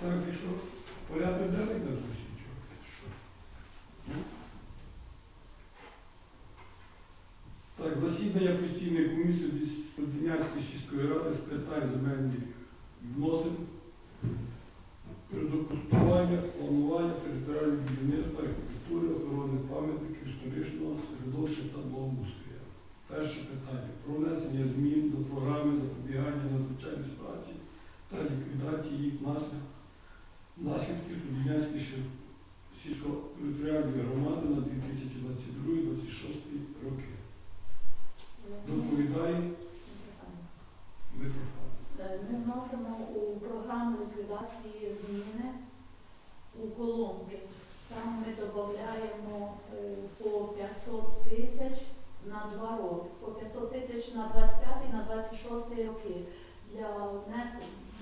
Так, і що? Порядок денний Російчок? Що? Ну? Так, засідання постійної комісії Студінянської сільської ради з питань земельних відносин, природокористування, планування територіального будівництва, архітектури, охорони пам'ятників історичного середовища та благоустрою. Перше питання про внесення змін до програми запобігання надзвичайної ситуації та ліквідації їх наслідків сільсько-територіальної громади на 2022-2026 роки. Доповідає Митрофан. Е, Ми вносимо у програму ліквідації зміни у колонки. Там ми додаємо е, по 500 тисяч на два роки, по 500 тисяч на 25 і на 26 роки для, не-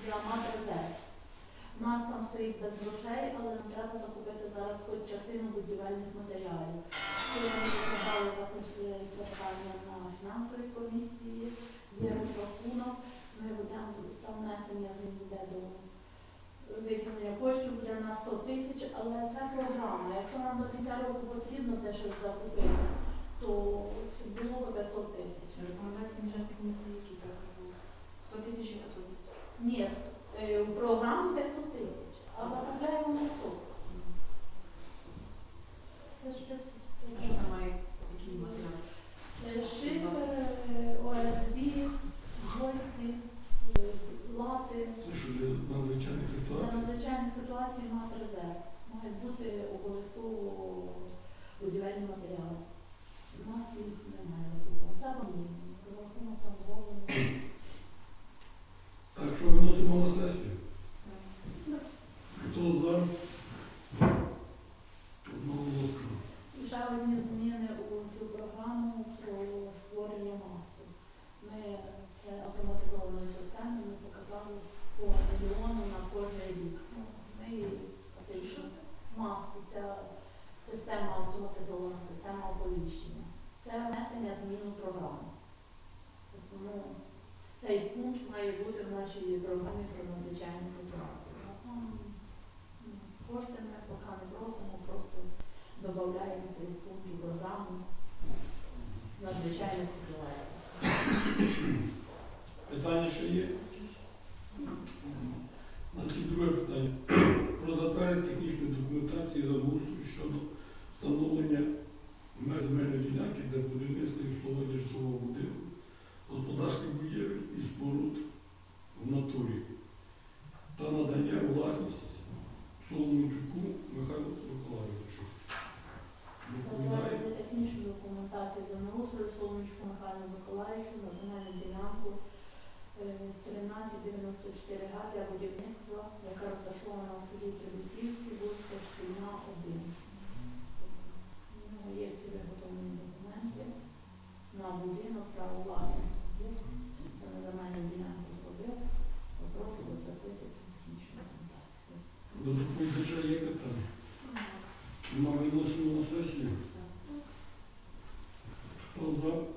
для матрезер. Стоїть без грошей, але нам треба закупити зараз хоч частину будівельних матеріалів. Ми розглядали також питання на фінансовій комісії, є розрахунок. Ми будемо там внесення змін буде до виділення коштів буде на 100 тисяч, але це програма. Якщо нам до кінця року потрібно те щось закупити, то щоб було 500 тисяч. Рекомендації бюджетної комісії, які так були. 100 тисяч і 500 тисяч. Ні, ст- е, в програму 500 тисяч, а закупляємо на 100. Це ж 500. А що там має які матеріали? Е, Шифер, е, ОСБ, гвозді, е, лати. Це що для надзвичайних Для ситуацій? надзвичайних ситуацій мати резерв. Мають бути обов'язково будівельні матеріали. У нас їх немає. Це вони. Рахунок там зроблений. Так, що виносимо на сесію? Хто за? Одноголосно. І ще одні зміни у цю програму про створення масту. Ми це автоматизованою системою ми показали по мільйону на кожен рік. Ну, Ми її фактично масту, ця система автоматизована, система оповіщення. Це внесення змін у програму. Тому цей пункт має в нашій про надзвичайні ситуації. Ну, кошти ми поки не просимо, просто додаємо цей пункт у програму надзвичайних ситуацій. Питання ще є? Документацію землеустрою Соломічку Михайлу Миколаївичу на земельну ділянку е, 1394 га для будівництва, яка розташована у селі Трибусівці, вулиця Шкільна, 1. У нього є всі виготовлені документи на будинок, право власності. Це на земельну ділянку зробив. Попрошу цю технічну документацію. до доповідача є питання. Ми виносимо на сесію. Those up?